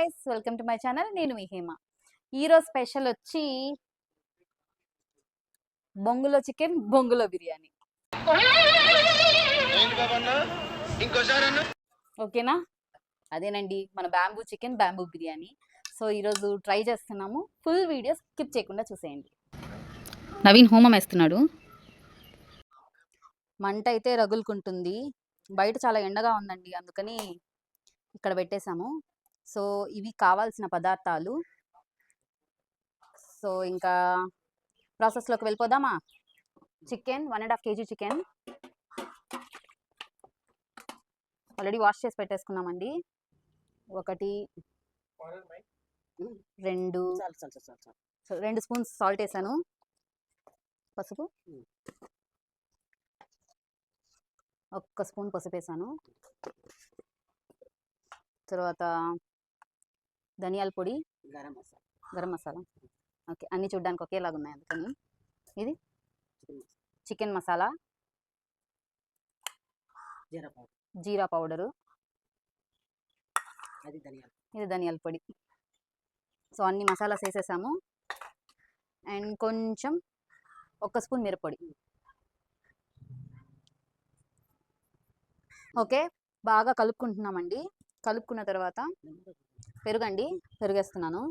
Guys welcome to my channel నేను మీ హేమ. ఈరోజు స్పెషల్ వచ్చి బొంగులో చికెన్ బొంగులో బిర్యానీ. ఓకేనా? అదేనండి మన bamboo chicken bamboo biryani. So ఈరోజు ట్రై చేస్తున్నాము. ఫుల్ వీడియో స్కిప్ చేయకుండా చూసేయండి. నవీన్ హోమం వేస్తున్నాడు. మంట అయితే రగులుకుంటుంది. బయట చాలా ఎండగా ఉందండి అందుకని ఇక్కడ పెట్టేశాము. సో ఇవి కావాల్సిన పదార్థాలు. సో ఇంకా ప్రాసెస్లోకి వెళ్ళిపోదామా? Chicken one and half KG chicken. Already wash చేసి పెట్టేసుకున్నామండి. ఒకటి రెండు రెండు స్పూన్స్ సాల్ట్ వేసాను. పసుపు. ఒక్క స్పూన్ పసుపు వేసాను. తర్వాత ధనియాల పొడి గరం మసాలా. గరం మసాలా. ఓకే అన్నీ చూడడానికి ఒకేలాగా ఉన్నాయి అందుకని? ఇది? Chicken masala. Jeera powder. Jeera powder. అది ధనియాలు ఇది ధనియాల పొడి. సో అన్ని మసాలాస్ వేసేసాము. అండ్ కొంచెం ఒక స్పూన్ మిరప్పొడి ఓకే బాగా కలుపుకుంటున్నామండి. కలుపుకున్న తర్వాత పెరుగండి పెరుగేస్తున్నాను.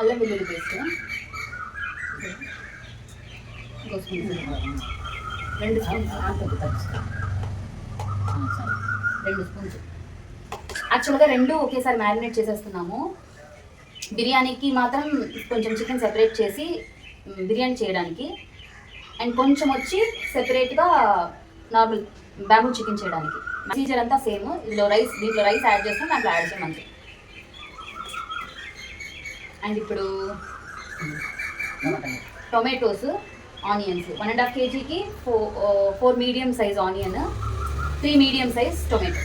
అల్లం వెల్లుల్లి పేస్ట్ రెండు స్పూన్స్ రెండు స్పూన్స్ యాక్చువల్గా రెండు ఒకేసారి మ్యారినేట్ చేసేస్తున్నాము. బిర్యానీకి మాత్రం కొంచెం చికెన్ సెపరేట్ చేసి బిర్యానీ చేయడానికి. అండ్ కొంచెం వచ్చి సెపరేట్గా నార్మల్ బ్యాంబూ చికెన్ చేయడానికి. ప్రొసీజర్ అంతా సేమ్ ఇందులో రైస్ దీంట్లో రైస్ యాడ్ చేస్తాం దాంట్లో యాడ్ చేయం అండ్ ఇప్పుడు tomatoes onions one and half కేజీకి four four medium size onion three medium size tomato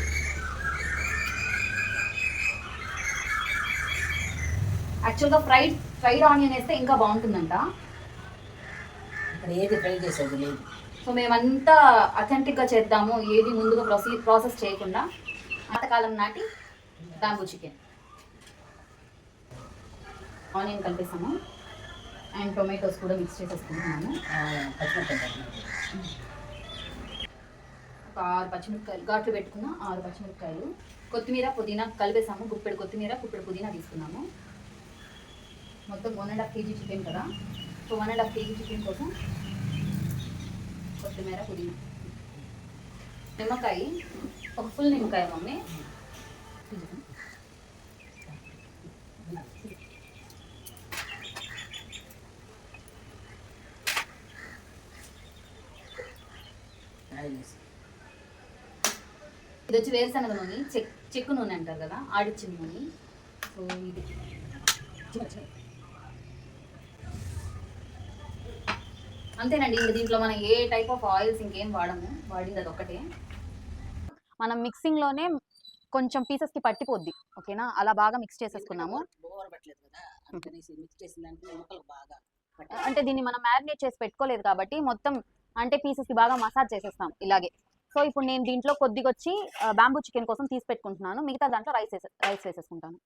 యాక్చువల్గా ఫ్రైడ్ ఫ్రైడ్ ఆనియన్ వేస్తే ఇంకా బాగుంటుందంట. ఏది ఫ్రై చేసేది లేదు. సో మేమంతా అథెంటిక్గా చేద్దాము ఏది ముందుగా ప్రొసీ ప్రాసెస్ చేయకుండా పాతకాలం నాటి బ్యాంబూ చికెన్ ఆనియన్ కలిపేసాము. అండ్ టొమాటోస్ కూడా మిక్స్ చేసేసుకుంటున్నాము. ఒక ఆరు పచ్చిమిరపకాయలు ఘాట్లు పెట్టుకున్న ఆరు పచ్చిమిరపకాయలు. కొత్తిమీర పుదీనా కలిపేసాము. గుప్పెడు కొత్తిమీర గుప్పెడు పుదీనా తీసుకున్నాము. మొత్తం one and half KG chicken కదా. So one and half KG chicken కోసం కొత్తిమీర పుదీనా నిమ్మకాయ ఒక ఫుల్ నిమ్మకాయ మమ్మీ. ఇది వచ్చి వేరుశనగ నూనె చెక్ చెక్కు నూనె అంటారు కదా ఆడిచ్చిన నూనె. సో ఇది అంతేనండి ఇంక దీంట్లో మనం ఏ టైప్ ఆఫ్ ఆయిల్స్ ఇంకేం వాడము వాడింది అది ఒక్కటే. మనం మిక్సింగ్లోనే కొంచెం పీసెస్కి పట్టిపోద్ది ఓకేనా? అలా బాగా మిక్స్ చేసేసుకున్నాము. అంటే దీన్ని మనం మ్యారినేట్ చేసి పెట్టుకోలేదు కాబట్టి మొత్తం అంటే పీసెస్కి బాగా మసాజ్ చేసేస్తాం ఇలాగే. సో ఇప్పుడు నేను దీంట్లో కొద్దిగా వచ్చి బ్యాంబూ చికెన్ కోసం తీసి పెట్టుకుంటున్నాను. మిగతా దాంట్లో రైస్ రైస్ వేసేసుకుంటాను.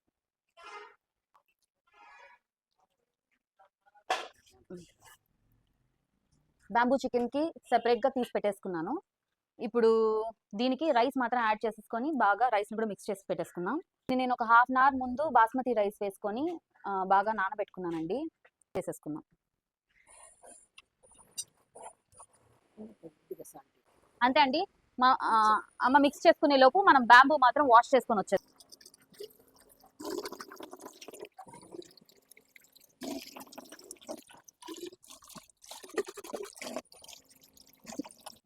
బ్యాంబూ చికెన్కి సెపరేట్గా తీసి పెట్టేసుకున్నాను. ఇప్పుడు దీనికి రైస్ మాత్రం యాడ్ చేసేసుకొని బాగా రైస్ని కూడా మిక్స్ చేసి పెట్టేసుకున్నాం నేను ఒక హాఫ్ అన్ అవర్ ముందు బాస్మతి రైస్ వేసుకొని బాగా నానబెట్టుకున్నానండి. చేసేసుకున్నాం అంతే అండి. మా అమ్మ మిక్స్ చేసుకునే లోపు మనం బ్యాంబూ మాత్రం వాష్ చేసుకొని వచ్చేది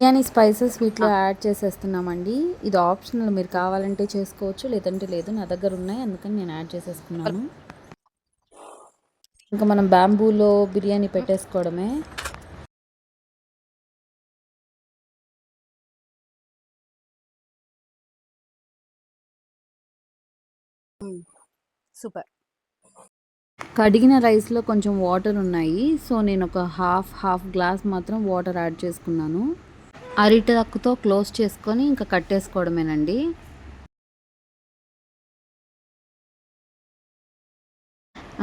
బిర్యానీ స్పైసెస్ వీటిలో యాడ్ చేసేస్తున్నామండి. ఇది ఆప్షనల్ మీరు కావాలంటే చేసుకోవచ్చు లేదంటే లేదు. నా దగ్గర ఉన్నాయి అందుకని నేను యాడ్ చేసేసుకున్నాను. ఇంకా మనం బ్యాంబూలో బిర్యానీ పెట్టేసుకోవడమే. సూపర్. కడిగిన రైస్లో కొంచెం వాటర్ ఉన్నాయి. సో నేను ఒక హాఫ్ హాఫ్ గ్లాస్ మాత్రం వాటర్ యాడ్ చేసుకున్నాను. అరిటాకుతో క్లోజ్ చేసుకొని ఇంకా కట్టేసుకోవడమేనండి.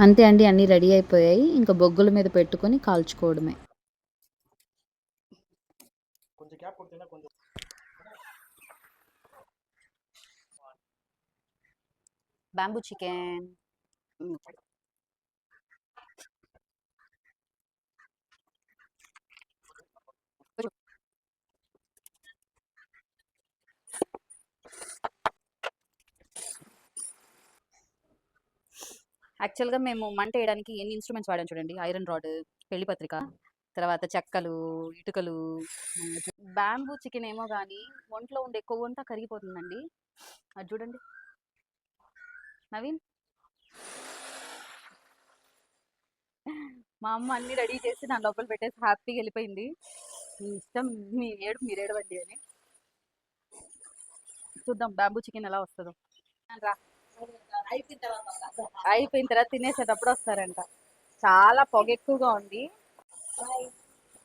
అంతే అండి అన్నీ రెడీ అయిపోయాయి. ఇంకా బొగ్గుల మీద పెట్టుకొని కాల్చుకోవడమే. Bamboo chicken. యాక్చువల్గా మేము మంట వేయడానికి ఎన్ని ఇన్స్ట్రుమెంట్స్ వాడాం చూడండి. ఐరన్ రాడ్ పెళ్ళి పత్రిక తర్వాత చెక్కలు ఇటుకలు బ్యాంబూ చికెన్ ఏమో కానీ ఒంట్లో ఉండే కొవ్వు అంతా కరిగిపోతుందండి. అది చూడండి. నవీన్? మా అమ్మ అన్ని రెడీ చేసి నా లోపల పెట్టేసి హ్యాపీగా వెళ్ళిపోయింది. మీ ఇష్టం మీ ఏడు మీరు ఏడవండి అని. చూద్దాం బ్యాంబూ చికెన్ ఎలా వస్తుందో. రా. అయిపోయిన తర్వాత తినేసేటప్పుడు వస్తారంట. చాలా పొగ ఎక్కువగా ఉంది.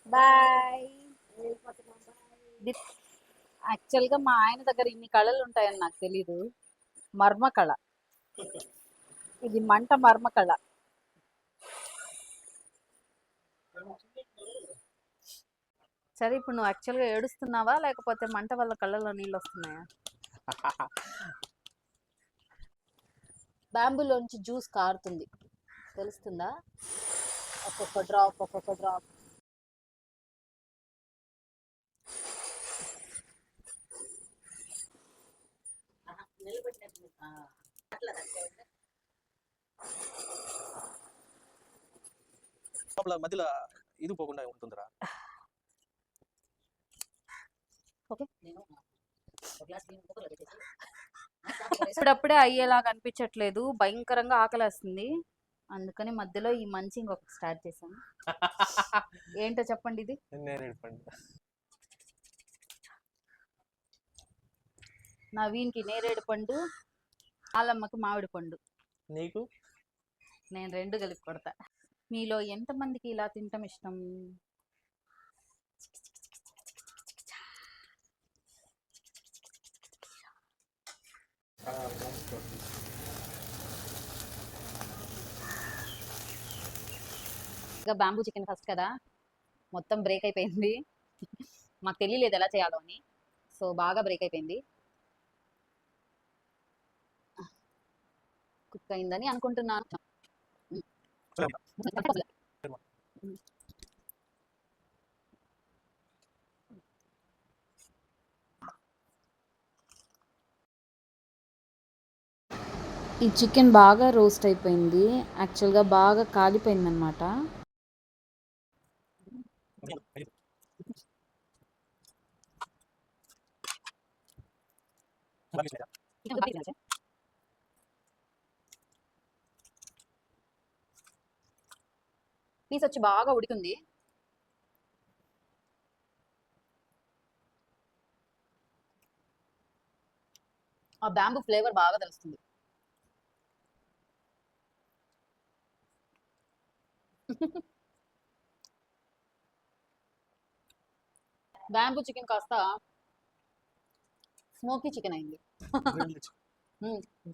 బాయ్. యాక్చువల్గా మా ఆయన దగ్గర ఇన్ని కళలు ఉంటాయని నాకు తెలీదు. మర్మ కళ ఇది మంట మర్మ కళ సరే ఇప్పుడు నువ్వు యాక్చువల్గా ఏడుస్తున్నావా? లేకపోతే మంట వల్ల కళ్ళలో నీళ్ళు వస్తున్నాయా? బ్యాంబూలోంచి జ్యూస్ కారుతుంది. తెలుస్తుందా? ఒక్కొక్క డ్రాప్ ఒక్కొక్క డ్రాప్. మధ్యలో ఇది పోకుండా ఉంటుందిరా. నేను ఒక గ్లాస్ నీళ్ళు ఇప్పుడప్పుడే అయ్యేలాగా అనిపించట్లేదు. భయంకరంగా ఆకలేస్తుంది. అందుకని మధ్యలో ఈ మంచి ఇంకొక స్టార్ట్ చేశాను. ఏంటో చెప్పండి ఇది? నవీన్కి నేరేడు పండు ఆలమ్మకి మామిడి పండు. నీకు? నేను రెండు కలిపి కొడతా. మీలో ఎంతమందికి ఇలా తింటం ఇష్టం? ఇంకా బ్యాంబూ చికెన్ ఫస్ట్ కదా. మొత్తం బ్రేక్ అయిపోయింది. మాకు తెలియలేదు ఎలా చేయాలో అని. సో బాగా బ్రేక్ అయిపోయింది. కుక్ అయిందని అనుకుంటున్నాను. ఈ చికెన్ బాగా రోస్ట్ అయిపోయింది. యాక్చువల్గా బాగా కాలిపోయింది అనమాట పీస్ వచ్చి బాగా ఉడికింది. ఆ బ్యాంబు ఫ్లేవర్ బాగా తెలుస్తుంది. బ్యాంబూ చికెన్ కాస్త స్మోకీ చికెన్ అయింది.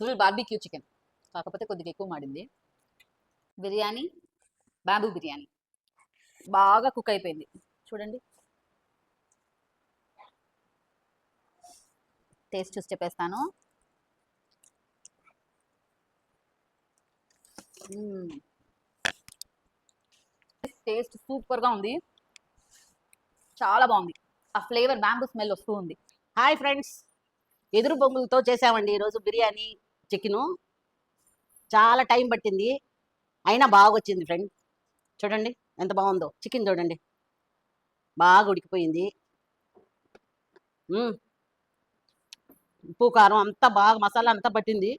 గ్రిల్ బార్బిక్యూ చికెన్ కాకపోతే కొద్దిగా ఎక్కువ మాడింది. బిర్యానీ బ్యాంబూ బిర్యానీ. బాగా కుక్ అయిపోయింది. చూడండి. టేస్ట్ చూసి చెప్పేస్తాను. టేస్ట్ సూపర్గా ఉంది. చాలా బాగుంది. ఆ ఫ్లేవర్ బ్యాంబూ స్మెల్ వస్తూ ఉంది. Hi friends! ఎదురు బొంగులతో చేసామండి ఈరోజు బిర్యానీ చికెను. చాలా టైం పట్టింది. అయినా బాగా వచ్చింది ఫ్రెండ్. చూడండి ఎంత బాగుందో. చికెన్ చూడండి. బాగా ఉడికిపోయింది. ఉప్పు కారం అంతా బాగా మసాలా అంతా పట్టింది.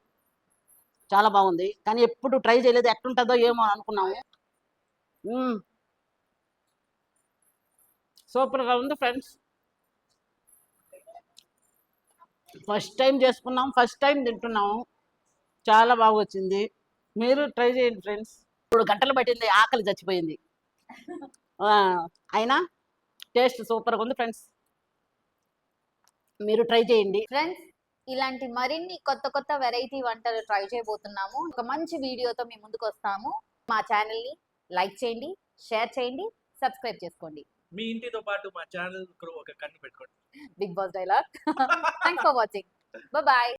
చాలా బాగుంది. కానీ ఎప్పుడు ట్రై చేయలేదు. ఎట్లుంటుందో ఏమో అనుకున్నాము. సూపర్గా ఉంది ఫ్రెండ్స్. ఫస్ట్ టైం చేసుకున్నాం ఫస్ట్ టైం తింటున్నాము చాలా బాగా వచ్చింది. మీరు ట్రై చేయండి ఫ్రెండ్స్. ఇప్పుడు గంటలు పట్టింది ఆకలి చచ్చిపోయింది. అయినా టేస్ట్ సూపర్గా ఉంది ఫ్రెండ్స్. మీరు ట్రై చేయండి. ఫ్రెండ్స్ ఇలాంటి మరిన్ని కొత్త కొత్త వెరైటీ వంటలు ట్రై చేయబోతున్నాము. ఒక మంచి వీడియోతో మీ ముందుకు వస్తాము. మా ఛానల్ని లైక్ చేయండి షేర్ చేయండి సబ్స్క్రైబ్ చేసుకోండి. మీ ఇంటితో పాటు మా ఛానల్ ఒక కన్ను పెట్టుకోండి. Bigg Boss dialogue thanks for watching bye